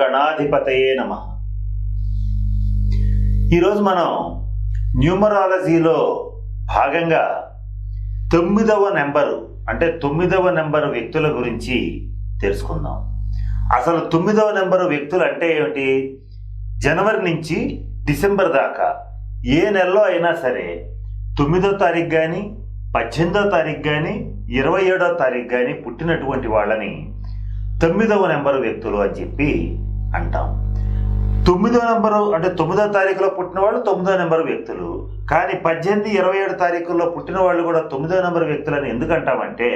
గణాధిపతయే నమ. ఈరోజు మనం న్యూమరాలజీలో భాగంగా తొమ్మిదవ నెంబరు అంటే తొమ్మిదవ నెంబరు వ్యక్తుల గురించి తెలుసుకుందాం. అసలు తొమ్మిదవ నెంబరు వ్యక్తులు అంటే ఏమిటి? జనవరి నుంచి డిసెంబర్ దాకా ఏ నెలలో అయినా సరే తొమ్మిదో తారీఖు కానీ పద్దెనిమిదో తారీఖు కానీ ఇరవై ఏడో తారీఖు కానీ పుట్టినటువంటి వాళ్ళని తొమ్మిదవ నెంబరు వ్యక్తులు అని చెప్పి అంటాం. తొమ్మిదో నెంబరు అంటే తొమ్మిదో తారీఖులో పుట్టిన వాళ్ళు తొమ్మిదో నెంబరు వ్యక్తులు. కానీ పద్దెనిమిది ఇరవై ఏడు తారీఖుల్లో పుట్టిన వాళ్ళు కూడా తొమ్మిదో వ్యక్తులు వ్యక్తులని ఎందుకు అంటామంటే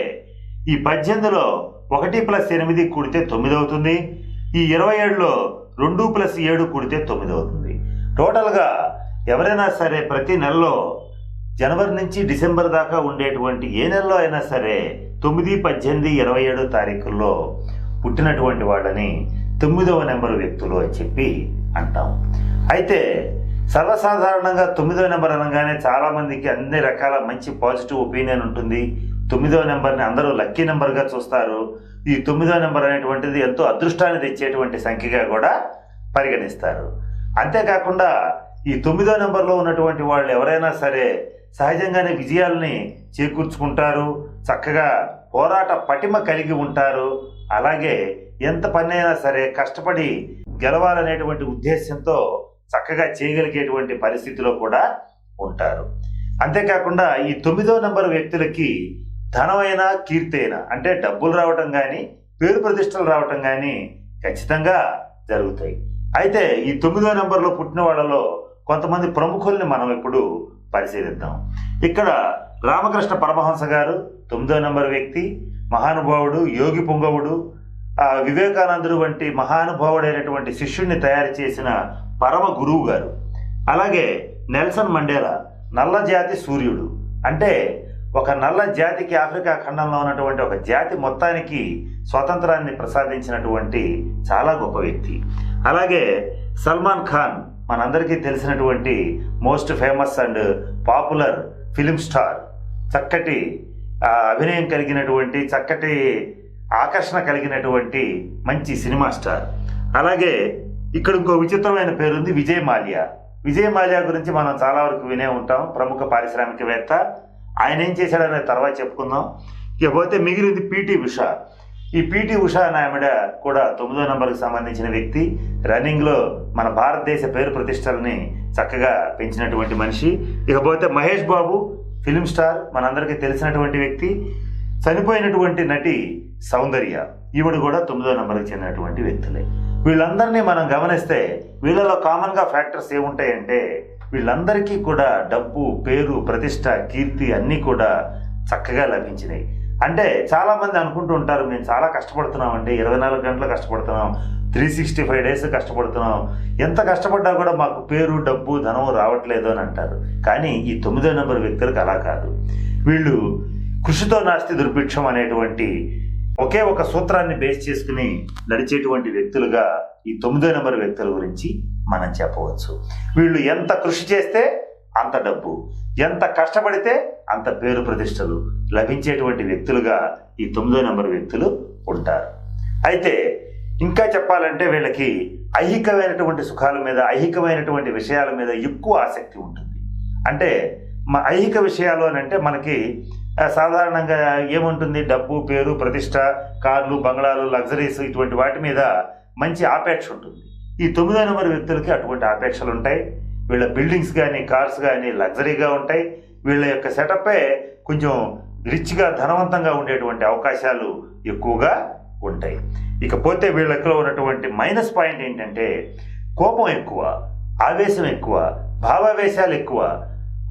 ఈ పద్దెనిమిదిలో ఒకటి ప్లస్ ఎనిమిది కూడితే తొమ్మిది అవుతుంది ఈ ఇరవై ఏడులో రెండు ప్లస్ ఏడు కూడితే తొమ్మిది అవుతుంది టోటల్గా ఎవరైనా సరే ప్రతి నెలలో జనవరి నుంచి డిసెంబర్ దాకా ఉండేటువంటి ఏ నెలలో అయినా సరే తొమ్మిది పద్దెనిమిది ఇరవై ఏడు తారీఖుల్లో పుట్టినటువంటి వాళ్ళని తొమ్మిదవ నెంబర్ వ్యక్తులు అని చెప్పి అంటాం. అయితే సర్వసాధారణంగా తొమ్మిదవ నెంబర్ అనగానే చాలామందికి అన్ని రకాల మంచి పాజిటివ్ ఒపీనియన్ ఉంటుంది. తొమ్మిదవ నెంబర్ని అందరూ లక్కీ నెంబర్గా చూస్తారు. ఈ తొమ్మిదవ నెంబర్ అనేటువంటిది ఎంతో అదృష్టాన్ని తెచ్చేటువంటి సంఖ్యగా కూడా పరిగణిస్తారు. అంతేకాకుండా ఈ తొమ్మిదో నెంబర్లో ఉన్నటువంటి వాళ్ళు ఎవరైనా సరే సహజంగానే విజయాల్ని చేకూర్చుకుంటారు చక్కగా పోరాట పటిమ కలిగి ఉంటారు. అలాగే ఎంత పనైనా సరే కష్టపడి గెలవాలనేటువంటి ఉద్దేశంతో చక్కగా చేయగలిగేటువంటి పరిస్థితిలో కూడా ఉంటారు. అంతేకాకుండా ఈ తొమ్మిదో నెంబర్ వ్యక్తులకి ధనమైన కీర్తైన అంటే డబ్బులు రావటం కానీ పేరు ప్రతిష్టలు రావటం కానీ ఖచ్చితంగా జరుగుతాయి. అయితే ఈ తొమ్మిదో నెంబర్లో పుట్టిన వాళ్ళలో కొంతమంది ప్రముఖుల్ని మనం ఇప్పుడు పరిశీలిద్దాం. ఇక్కడ రామకృష్ణ పరమహంస గారు తొమ్మిదో నెంబర్ వ్యక్తి మహానుభావుడు యోగి పుంగవుడు వివేకానందుడు వంటి మహానుభావుడైనటువంటి శిష్యుణ్ణి తయారు చేసిన పరమ గురువు గారు. అలాగే నెల్సన్ మండేలా నల్ల జాతి సూర్యుడు. అంటే ఒక నల్ల జాతికి ఆఫ్రికా ఖండంలో ఉన్నటువంటి ఒక జాతి మొత్తానికి స్వాతంత్రాన్ని ప్రసాదించినటువంటి చాలా గొప్ప వ్యక్తి. అలాగే సల్మాన్ ఖాన్ మనందరికీ తెలిసినటువంటి most famous and popular film star. చక్కటి అభినయం కలిగినటువంటి చక్కటి ఆకర్షణ కలిగినటువంటి మంచి సినిమా స్టార్. అలాగే ఇక్కడ ఇంకో విచిత్రమైన పేరుంది విజయ్ మాల్యా. విజయ్ మాల్యా గురించి మనం చాలా వరకు వినే ఉంటాం ప్రముఖ పారిశ్రామికవేత్త. ఆయన ఏం చేశాడనే తర్వాత చెప్పుకుందాం. ఇకపోతే మిగిలింది పిటి ఉషా. ఈ పీటీ ఉషా ఆవిడ కూడా తొమ్మిదో నంబర్కి సంబంధించిన వ్యక్తి. రన్నింగ్లో మన భారతదేశ పేరు ప్రతిష్టలని చక్కగా పెంచినటువంటి మనిషి. ఇకపోతే మహేష్ బాబు ఫిలిం స్టార్ మనందరికీ తెలిసినటువంటి వ్యక్తి చనిపోయినటువంటి నటి సౌందర్య. ఈవిడ కూడా తొమ్మిదో నెంబర్కి చెందినటువంటి వ్యక్తులే. వీళ్ళందరినీ మనం గమనిస్తే వీళ్ళలో కామన్గా ఫ్యాక్టర్స్ ఏముంటాయంటే వీళ్ళందరికీ కూడా డబ్బు పేరు ప్రతిష్ట కీర్తి అన్నీ కూడా చక్కగా లభించినాయి. అంటే చాలామంది అనుకుంటూ ఉంటారు మేము చాలా కష్టపడుతున్నాం అంటే ఇరవై నాలుగు గంటలు కష్టపడుతున్నాం త్రీ సిక్స్టీ ఫైవ్ డేస్ కష్టపడుతున్నాం. ఎంత కష్టపడ్డా కూడా మాకు పేరు డబ్బు ధనం రావట్లేదు అని అంటారు. కానీ ఈ తొమ్మిదో నెంబర్ వ్యక్తులకు అలా కాదు. వీళ్ళు కృషితో నాస్తి దుర్భిక్షం అనేటువంటి ఒకే ఒక సూత్రాన్ని బేస్ చేసుకుని నడిచేటువంటి వ్యక్తులుగా ఈ తొమ్మిదో నెంబర్ వ్యక్తుల గురించి మనం చెప్పవచ్చు. వీళ్ళు ఎంత కృషి చేస్తే అంత డబ్బు. ఎంత కష్టపడితే అంత పేరు ప్రతిష్టలు లభించేటువంటి వ్యక్తులుగా ఈ తొమ్మిదో నెంబర్ వ్యక్తులు ఉంటారు. అయితే ఇంకా చెప్పాలంటే వీళ్ళకి ఐహికమైనటువంటి సుఖాల మీద ఐహికమైనటువంటి విషయాల మీద ఎక్కువ ఆసక్తి ఉంటుంది. అంటే మా ఐహిక విషయాలు అని అంటే మనకి సాధారణంగా ఏముంటుంది? డబ్బు పేరు ప్రతిష్ట కార్లు బంగ్లాలు లగ్జరీస్ ఇటువంటి వాటి మీద మంచి ఆపేక్ష ఉంటుంది. ఈ తొమ్మిదో నెంబర్ వ్యక్తులకి అటువంటి ఆపేక్షలు ఉంటాయి. వీళ్ళ బిల్డింగ్స్ కానీ కార్స్ కానీ లగ్జరీగా ఉంటాయి. వీళ్ళ యొక్క సెటప్పే కొంచెం రిచ్గా ధనవంతంగా ఉండేటువంటి అవకాశాలు ఎక్కువగా ఉంటాయి. ఇకపోతే వీళ్ళలో ఉన్నటువంటి మైనస్ పాయింట్ ఏంటంటే కోపం ఎక్కువ ఆవేశం ఎక్కువ భావావేశాలు ఎక్కువ.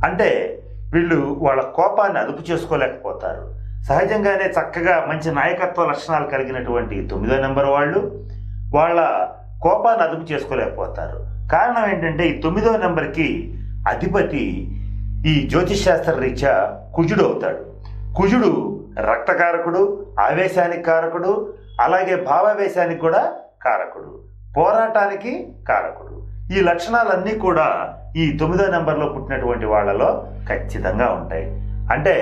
అంటే వీళ్ళు వాళ్ళ కోపాన్ని అదుపు చేసుకోలేకపోతారు. సహజంగానే చక్కగా మంచి నాయకత్వ లక్షణాలు కలిగినటువంటి తొమ్మిదో నెంబర్ వాళ్ళు వాళ్ళ కోపాన్ని అదుపు చేసుకోలేకపోతారు. కారణం ఏంటంటే ఈ తొమ్మిదవ నెంబర్కి అధిపతి ఈ జ్యోతిష్ శాస్త్ర రీత్యా కుజుడు అవుతాడు. కుజుడు రక్తకారకుడు ఆవేశానికి కారకుడు అలాగే భావావేశానికి కూడా కారకుడు పోరాటానికి కారకుడు. ఈ లక్షణాలన్నీ కూడా ఈ తొమ్మిదో నెంబర్లో పుట్టినటువంటి వాళ్ళలో ఖచ్చితంగా ఉంటాయి. అంటే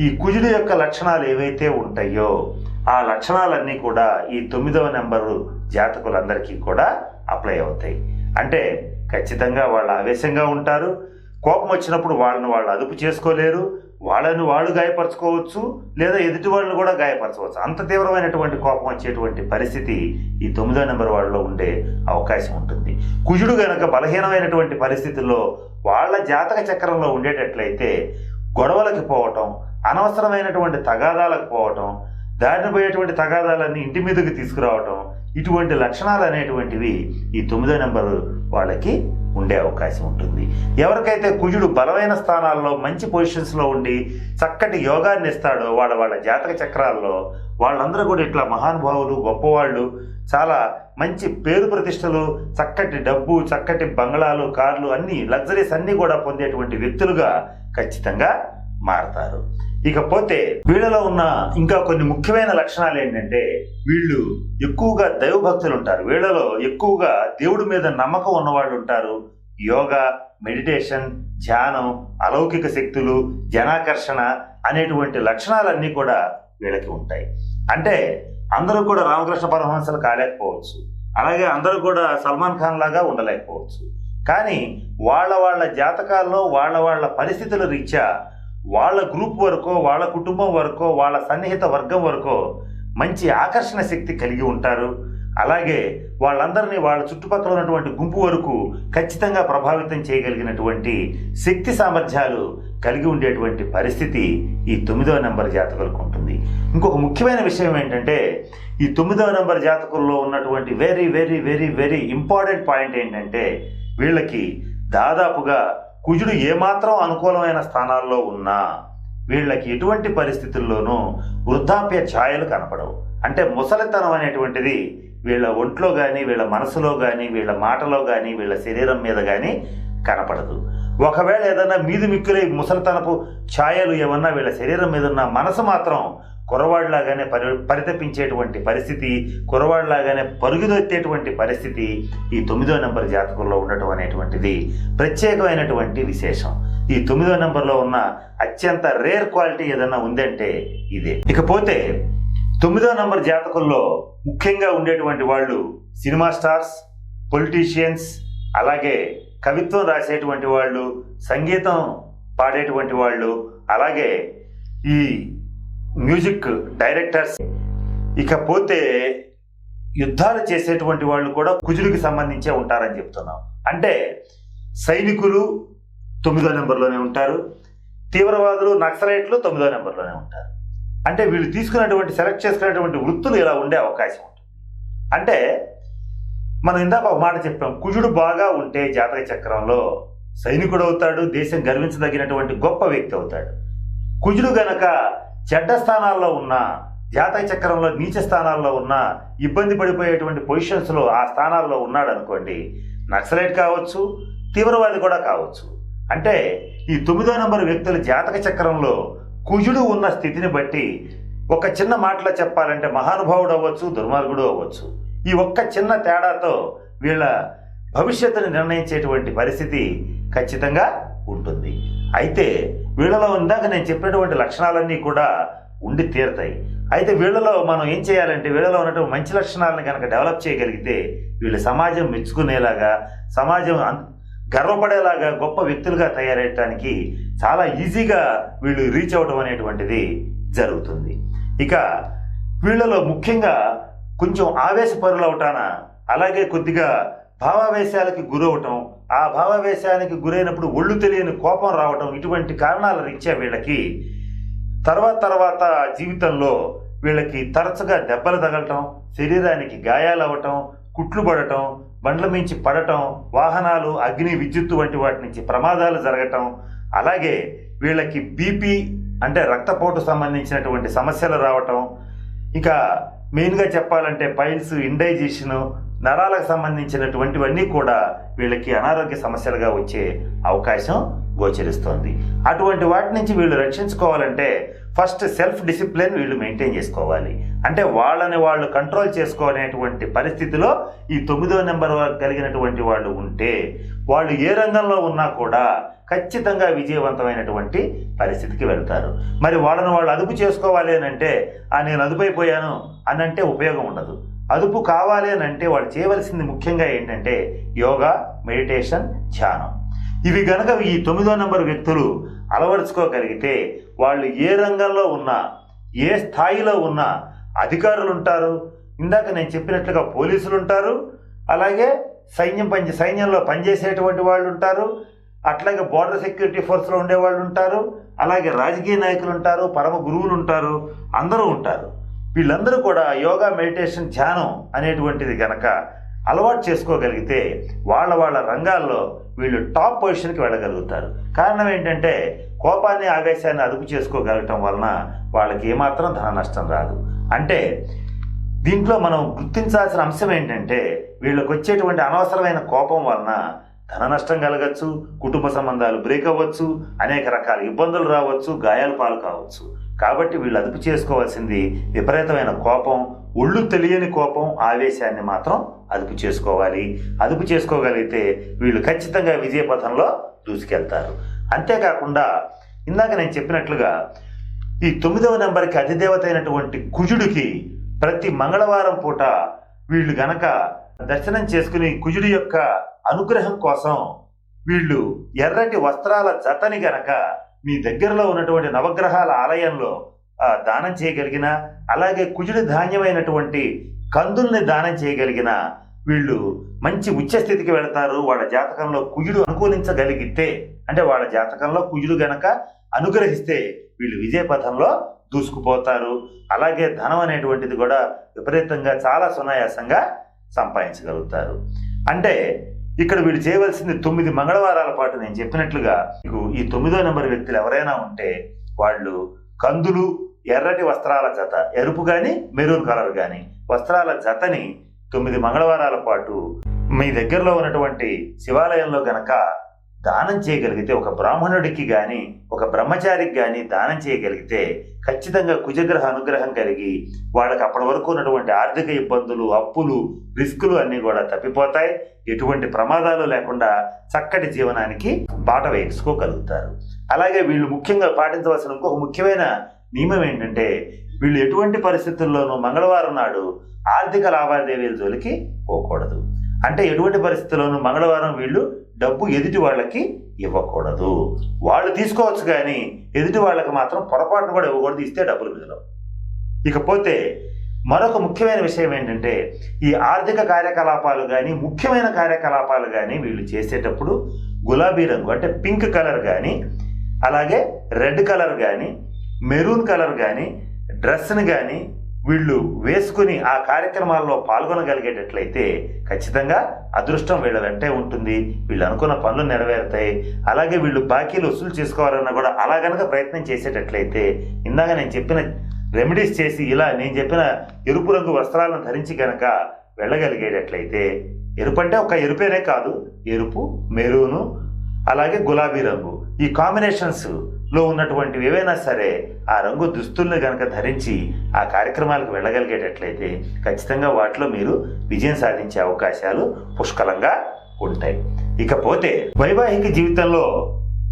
ఈ కుజుడు యొక్క లక్షణాలు ఏవైతే ఉంటాయో ఆ లక్షణాలన్నీ కూడా ఈ తొమ్మిదవ నెంబరు జాతకులందరికీ కూడా అప్లై అవుతాయి. అంటే ఖచ్చితంగా వాళ్ళు ఆవేశంగా ఉంటారు. కోపం వచ్చినప్పుడు వాళ్ళని వాళ్ళు అదుపు చేసుకోలేరు. వాళ్ళని వాళ్ళు గాయపరచుకోవచ్చు లేదా ఎదుటి వాళ్ళని కూడా గాయపరచవచ్చు. అంత తీవ్రమైనటువంటి కోపం వచ్చేటువంటి పరిస్థితి ఈ తొమ్మిదో నెంబర్ వాళ్ళలో ఉండే అవకాశం ఉంటుంది. కుజుడు గనక బలహీనమైనటువంటి పరిస్థితుల్లో వాళ్ళ జాతక చక్రంలో ఉండేటట్లయితే గొడవలకి పోవటం అనవసరమైనటువంటి తగాదాలకు పోవటం దారిన పోయేటువంటి తగాదాలన్నీ ఇంటి మీదకి తీసుకురావటం ఇటువంటి లక్షణాలు అనేటువంటివి ఈ తొమ్మిదో నెంబర్ వాళ్ళకి ఉండే అవకాశం ఉంటుంది. ఎవరికైతే కుజుడు బలమైన స్థానాల్లో మంచి పొజిషన్స్లో ఉండి చక్కటి యోగాన్ని ఇస్తాడో వాళ్ళ వాళ్ళ జాతక చక్రాల్లో వాళ్ళందరూ కూడా ఇట్లా మహానుభావులు గొప్పవాళ్ళు చాలా మంచి పేరు ప్రతిష్టలు చక్కటి డబ్బు చక్కటి బంగ్లాలు కార్లు అన్ని లగ్జరీస్ అన్నీ కూడా పొందేటువంటి వ్యక్తులుగా ఖచ్చితంగా మారతారు. ఇకపోతే వీళ్ళలో ఉన్న ఇంకా కొన్ని ముఖ్యమైన లక్షణాలు ఏంటంటే వీళ్ళు ఎక్కువగా దైవభక్తులు ఉంటారు వీళ్ళలో ఎక్కువగా దేవుడి మీద నమ్మకం ఉన్నవాళ్ళు ఉంటారు యోగా మెడిటేషన్ ధ్యానం అలౌకిక శక్తులు జనాకర్షణ అనేటువంటి లక్షణాలన్నీ కూడా వీళ్ళకి ఉంటాయి. అంటే అందరూ కూడా రామకృష్ణ పరమహంసలు కాలేకపోవచ్చు. అలాగే అందరూ కూడా సల్మాన్ ఖాన్ లాగా ఉండలేకపోవచ్చు. కానీ వాళ్ళ వాళ్ళ జాతకాల్లో వాళ్ళ వాళ్ళ పరిస్థితుల రీత్యా వాళ్ళ గ్రూప్ వరకో వాళ్ళ కుటుంబం వరకో వాళ్ళ సన్నిహిత వర్గం వరకో మంచి ఆకర్షణ శక్తి కలిగి ఉంటారు. అలాగే వాళ్ళందరినీ వాళ్ళ చుట్టుపక్కల ఉన్నటువంటి గుంపు వరకు ఖచ్చితంగా ప్రభావితం చేయగలిగినటువంటి శక్తి సామర్థ్యాలు కలిగి ఉండేటువంటి పరిస్థితి ఈ తొమ్మిదవ నెంబర్ జాతకులకు ఉంటుంది. ఇంకొక ముఖ్యమైన విషయం ఏంటంటే ఈ తొమ్మిదవ నెంబర్ జాతకుల్లో ఉన్నటువంటి very very very very important point ఏంటంటే వీళ్ళకి దాదాపుగా కుజుడు ఏమాత్రం అనుకూలమైన స్థానాల్లో ఉన్నా వీళ్ళకి ఎటువంటి పరిస్థితుల్లోనూ వృద్ధాప్య ఛాయలు కనపడవు. అంటే ముసలితనం అనేటువంటిది వీళ్ళ ఒంట్లో కానీ వీళ్ళ మనసులో కానీ వీళ్ళ మాటలో కానీ వీళ్ళ శరీరం మీద కానీ కనపడదు. ఒకవేళ ఏదన్నా మీది మిక్కులై ముసలితనపు ఛాయలు ఏమన్నా వీళ్ళ శరీరం మీద ఉన్న మనసు మాత్రం కురవాడిలాగానే పరి పరితపించేటువంటి పరిస్థితి కురవాడిలాగానే పరుగుదొత్తేటువంటి పరిస్థితి ఈ తొమ్మిదో నెంబర్ జాతకంలో ఉండటం అనేటువంటిది ప్రత్యేకమైనటువంటి విశేషం. ఈ తొమ్మిదో నెంబర్లో ఉన్న అత్యంత రేర్ క్వాలిటీ ఏదన్నా ఉందంటే ఇదే. ఇకపోతే తొమ్మిదో నంబర్ జాతకుల్లో ముఖ్యంగా ఉండేటువంటి వాళ్ళు సినిమా స్టార్స్ పొలిటీషియన్స్ అలాగే కవిత్వం రాసేటువంటి వాళ్ళు సంగీతం పాడేటువంటి వాళ్ళు అలాగే ఈ మ్యూజిక్ డైరెక్టర్స్. ఇకపోతే యుద్ధాలు చేసేటువంటి వాళ్ళు కూడా కుజుడికి సంబంధించే ఉంటారని చెప్తున్నాం. అంటే సైనికులు తొమ్మిదో నెంబర్లోనే ఉంటారు. తీవ్రవాదులు నక్సలైట్లు తొమ్మిదో నెంబర్లోనే ఉంటారు. అంటే వీళ్ళు తీసుకున్నటువంటి సెలెక్ట్ చేసుకున్నటువంటి వృత్తులు ఇలా ఉండే అవకాశం ఉంటుంది. అంటే మనం ఇందాక ఒక మాట చెప్పాం కుజుడు బాగా ఉంటే జాతక చక్రంలో సైనికుడు అవుతాడు దేశం గర్వించదగినటువంటి గొప్ప వ్యక్తి అవుతాడు. కుజుడు గనక చెడ్డ స్థానాల్లో ఉన్న జాతక చక్రంలో నీచ స్థానాల్లో ఉన్న ఇబ్బంది పడిపోయేటువంటి పొజిషన్స్లో ఆ స్థానాల్లో ఉన్నాడు అనుకోండి నక్సలైట్ కావచ్చు తీవ్రవాది కూడా కావచ్చు. అంటే ఈ తొమ్మిదో నెంబర్ వ్యక్తుల జాతక చక్రంలో కుజుడు ఉన్న స్థితిని బట్టి ఒక చిన్న మాటలో చెప్పాలంటే మహానుభావుడు అవ్వచ్చు దుర్మార్గుడు అవ్వచ్చు. ఈ ఒక్క చిన్న తేడాతో వీళ్ళ భవిష్యత్తుని నిర్ణయించేటువంటి పరిస్థితి ఖచ్చితంగా ఉంటుంది. అయితే వీళ్ళలో ఇందాక నేను చెప్పినటువంటి లక్షణాలన్నీ కూడా ఉండి తీరతాయి. అయితే వీళ్ళలో మనం ఏం చేయాలంటే వీళ్ళలో ఉన్నటువంటి మంచి లక్షణాలను కనుక డెవలప్ చేయగలిగితే వీళ్ళు సమాజం మెచ్చుకునేలాగా సమాజం గర్వపడేలాగా గొప్ప వ్యక్తులుగా తయారయ్యటానికి చాలా ఈజీగా వీళ్ళు రీచ్ అవడం అనేటువంటిది జరుగుతుంది. ఇక వీళ్ళలో ముఖ్యంగా కొంచెం ఆవేశపరులు అవటాన అలాగే కొద్దిగా భావావేశాలకి గురవటం ఆ భావావేశానికి గురైనప్పుడు ఒళ్ళు తెలియని కోపం రావటం ఇటువంటి కారణాల రీత్యా వీళ్ళకి తర్వాత తర్వాత జీవితంలో వీళ్ళకి తరచుగా దెబ్బలు తగలటం శరీరానికి గాయాలు అవ్వటం కుట్లు పడటం బండ్ల మించి పడటం వాహనాలు అగ్ని విద్యుత్తు వంటి వాటి నుంచి ప్రమాదాలు జరగటం అలాగే వీళ్ళకి బీపీ అంటే రక్తపోటు సంబంధించినటువంటి సమస్యలు రావటం. ఇక మెయిన్గా చెప్పాలంటే పైల్స్ ఇండైజేషను నరాలకు సంబంధించినటువంటివన్నీ కూడా వీళ్ళకి అనారోగ్య సమస్యలుగా వచ్చే అవకాశం గోచరిస్తోంది. అటువంటి వాటి నుంచి వీళ్ళు రక్షించుకోవాలంటే ఫస్ట్ సెల్ఫ్ డిసిప్లిన్ వీళ్ళు మెయింటైన్ చేసుకోవాలి. అంటే వాళ్ళని వాళ్ళు కంట్రోల్ చేసుకోనేటువంటి పరిస్థితిలో ఈ తొమ్మిదో నెంబర్ కలిగినటువంటి వాళ్ళు ఉంటే వాళ్ళు ఏ రంగంలో ఉన్నా కూడా ఖచ్చితంగా విజయవంతమైనటువంటి పరిస్థితికి వెళ్తారు. మరి వాళ్ళని వాళ్ళు అదుపు చేసుకోవాలి అని అంటే ఆ నేను అదుపైపోయాను అని అంటే ఉపయోగం ఉండదు. అదుపు కావాలి అని అంటే వాళ్ళు చేయవలసింది ముఖ్యంగా ఏంటంటే యోగా మెడిటేషన్ ధ్యానం. ఇవి గనక ఈ తొమ్మిదో నెంబర్ వ్యక్తులు అలవరుచుకోగలిగితే వాళ్ళు ఏ రంగంలో ఉన్నా ఏ స్థాయిలో ఉన్నా అధికారులు ఉంటారు ఇందాక నేను చెప్పినట్లుగా పోలీసులు ఉంటారు అలాగే సైన్యం పని సైన్యంలో పనిచేసేటువంటి వాళ్ళు ఉంటారు అట్లాగే బోర్డర్ సెక్యూరిటీ ఫోర్స్లో ఉండేవాళ్ళు ఉంటారు అలాగే రాజకీయ నాయకులు ఉంటారు పరమ గురువులు ఉంటారు అందరూ ఉంటారు. వీళ్ళందరూ కూడా యోగా మెడిటేషన్ ధ్యానం అనేటువంటిది కనుక అలవాటు చేసుకోగలిగితే వాళ్ళ వాళ్ళ రంగాల్లో వీళ్ళు టాప్ పొజిషన్కి వెళ్ళగలుగుతారు. కారణం ఏంటంటే కోపాన్ని ఆవేశాన్ని అదుపు చేసుకోగలగటం వలన వాళ్ళకి ఏమాత్రం ధన నష్టం రాదు. అంటే దీంట్లో మనం గుర్తించాల్సిన అంశం ఏంటంటే వీళ్ళకి వచ్చేటువంటి అనవసరమైన కోపం వలన ధన నష్టం కలగచ్చు కుటుంబ సంబంధాలు బ్రేక్ అవ్వచ్చు అనేక రకాల ఇబ్బందులు రావచ్చు గాయాలు పాలు కావచ్చు. కాబట్టి వీళ్ళు అదుపు చేసుకోవాల్సింది విపరీతమైన కోపం ఒళ్ళు తెలియని కోపం ఆవేశాన్ని మాత్రం అదుపు చేసుకోవాలి. అదుపు చేసుకోగలిగితే వీళ్ళు ఖచ్చితంగా విజయపథంలో దూసుకెళ్తారు. అంతేకాకుండా ఇందాక నేను చెప్పినట్లుగా ఈ తొమ్మిదవ నెంబర్కి అధిదేవత అయినటువంటి కుజుడికి ప్రతి మంగళవారం పూట వీళ్ళు గనక దర్శనం చేసుకుని కుజుడి యొక్క అనుగ్రహం కోసం వీళ్ళు ఎర్రటి వస్త్రాల జతని గనక మీ దగ్గరలో ఉన్నటువంటి నవగ్రహాల ఆలయంలో దానం చేయగలిగిన అలాగే కుజుడి ధాన్యమైనటువంటి కందుల్ని దానం చేయగలిగిన వీళ్ళు మంచి ఉచ్చస్థితికి వెళతారు. వాళ్ళ జాతకంలో కుజుడు అనుకూలించగలిగితే అంటే వాళ్ళ జాతకంలో కుజుడు గనక అనుగ్రహిస్తే వీళ్ళు విజయపథంలో దూసుకుపోతారు. అలాగే ధనం అనేటువంటిది కూడా విపరీతంగా చాలా సునాయాసంగా సంపాదించగలుగుతారు. అంటే ఇక్కడ వీళ్ళు చేయవలసింది తొమ్మిది మంగళవారాల పాటు నేను చెప్పినట్లుగా మీకు ఈ తొమ్మిదో నెంబర్ వ్యక్తులు ఎవరైనా ఉంటే వాళ్ళు కందులు ఎర్రటి వస్త్రాల జత ఎరుపు కానీ మెరూన్ కలర్ కానీ వస్త్రాల జతని తొమ్మిది మంగళవారాల పాటు మీ దగ్గరలో ఉన్నటువంటి శివాలయంలో గనక దానం చేయగలిగితే ఒక బ్రాహ్మణుడికి గాని ఒక బ్రహ్మచారికి గాని దానం చేయగలిగితే ఖచ్చితంగా కుజగ్రహ అనుగ్రహం కలిగి వాళ్ళకి అప్పటి వరకు ఉన్నటువంటి ఆర్థిక ఇబ్బందులు అప్పులు రిస్కులు అన్నీ కూడా తప్పిపోతాయి. ఎటువంటి ప్రమాదాలు లేకుండా చక్కటి జీవనానికి బాట వేసుకోగలుగుతారు. అలాగే వీళ్ళు ముఖ్యంగా పాటించవలసిన ఇంకొక ముఖ్యమైన నియమం ఏంటంటే వీళ్ళు ఎటువంటి పరిస్థితుల్లోనూ మంగళవారం నాడు ఆర్థిక లావాదేవీల జోలికి పోకూడదు. అంటే ఎటువంటి పరిస్థితుల్లోనూ మంగళవారం వీళ్ళు డబ్బు ఎదుటి వాళ్ళకి ఇవ్వకూడదు. వాళ్ళు తీసుకోవచ్చు కానీ ఎదుటి వాళ్ళకి మాత్రం పొరపాటును కూడా ఇవ్వకూడదు ఇస్తే డబ్బులు మిగలవు. ఇకపోతే మరొక ముఖ్యమైన విషయం ఏంటంటే ఈ ఆర్థిక కార్యకలాపాలు కానీ ముఖ్యమైన కార్యకలాపాలు కానీ వీళ్ళు చేసేటప్పుడు గులాబీ రంగు అంటే పింక్ కలర్ కానీ అలాగే రెడ్ కలర్ కానీ మెరూన్ కలర్ కానీ డ్రెస్ని కానీ వీళ్ళు వేసుకుని ఆ కార్యక్రమాల్లో పాల్గొనగలిగేటట్లయితే ఖచ్చితంగా అదృష్టం వీళ్ళ వెంటే ఉంటుంది. వీళ్ళు అనుకున్న పనులు నెరవేరుతాయి. అలాగే వీళ్ళు బాకీలు వసూలు చేసుకోవాలన్నా కూడా అలా గనక ప్రయత్నం చేసేటట్లయితే ఇందాక నేను చెప్పిన రెమెడీస్ చేసి ఇలా నేను చెప్పిన ఎరుపు రంగు వస్త్రాలను ధరించి కనుక వెళ్ళగలిగేటట్లయితే ఎరుపు అంటే ఒక ఎరుపేనే కాదు. ఎరుపు మెరూను అలాగే గులాబీ రంగు. ఈ కాంబినేషన్స్లో ఉన్నటువంటివి ఏవైనా సరే ఆ రంగు దుస్తుల్ని గనక ధరించి ఆ కార్యక్రమాలకు వెళ్ళగలిగేటట్లయితే ఖచ్చితంగా వాటిలో మీరు విజయం సాధించే అవకాశాలు పుష్కలంగా ఉంటాయి. ఇకపోతే వైవాహిక జీవితంలో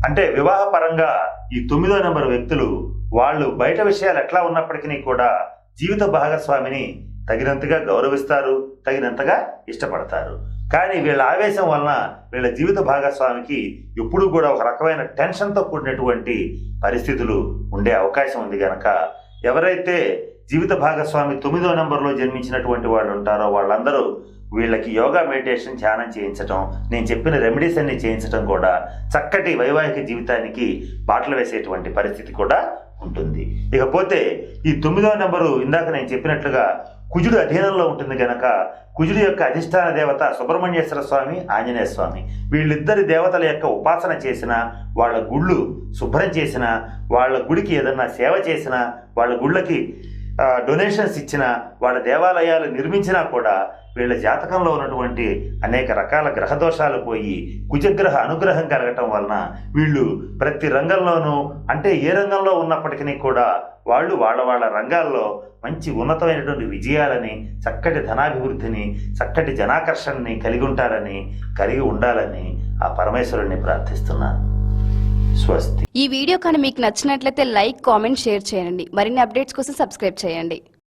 అంటే వివాహపరంగా ఈ తొమ్మిదో నెంబర్ వ్యక్తులు వాళ్ళు బయట విషయాలు ఎట్లా ఉన్నప్పటికీ కూడా జీవిత భాగస్వామిని తగినంతగా గౌరవిస్తారు తగినంతగా ఇష్టపడతారు. కానీ వీళ్ళ ఆవేశం వలన వీళ్ళ జీవిత భాగస్వామికి ఎప్పుడూ కూడా ఒక రకమైన టెన్షన్తో కూడినటువంటి పరిస్థితులు ఉండే అవకాశం ఉంది కనుక ఎవరైతే జీవిత భాగస్వామి తొమ్మిదో నెంబర్లో జన్మించినటువంటి వాళ్ళు ఉంటారో వాళ్ళందరూ వీళ్ళకి యోగా మెడిటేషన్ ధ్యానం చేయించటం నేను చెప్పిన రెమెడీస్ అన్ని చేయించడం కూడా చక్కటి వైవాహిక జీవితానికి బాటలు వేసేటువంటి పరిస్థితి కూడా ఉంటుంది. ఇకపోతే ఈ తొమ్మిదో నెంబరు ఇందాక నేను చెప్పినట్లుగా కుజుడు అధీనంలో ఉంటుంది గనక కుజుడు యొక్క అధిష్టాన దేవత సుబ్రహ్మణ్యేశ్వర స్వామి ఆంజనేయ స్వామి. వీళ్ళిద్దరి దేవతల యొక్క ఉపాసన చేసిన వాళ్ళ గుళ్ళు శుభ్రం చేసిన వాళ్ళ గుడికి ఏదన్నా సేవ చేసిన వాళ్ళ గుళ్ళకి డొనేషన్స్ ఇచ్చిన వాళ్ళ దేవాలయాలు నిర్మించినా కూడా వీళ్ళ జాతకంలో ఉన్నటువంటి అనేక రకాల గ్రహ దోషాలు పోయి కుజగ్రహ అనుగ్రహం కలగటం వలన వీళ్ళు ప్రతి రంగంలోనూ అంటే ఏ రంగంలో ఉన్నప్పటికీ కూడా వాళ్ళు వాళ్ళ వాళ్ళ రంగాల్లో మంచి ఉన్నతమైనటువంటి విజయాలని చక్కటి ధనాభివృద్ధిని చక్కటి జనాకర్షణని కలిగి ఉంటారని కలిగి ఉండాలని ఆ పరమేశ్వరుణ్ణి ప్రార్థిస్తున్నాను. స్వస్తి. ఈ వీడియో కానీ మీకు నచ్చినట్లయితే లైక్ కామెంట్ షేర్ చేయండి. మరిన్ని అప్డేట్స్ కోసం సబ్స్క్రైబ్ చేయండి.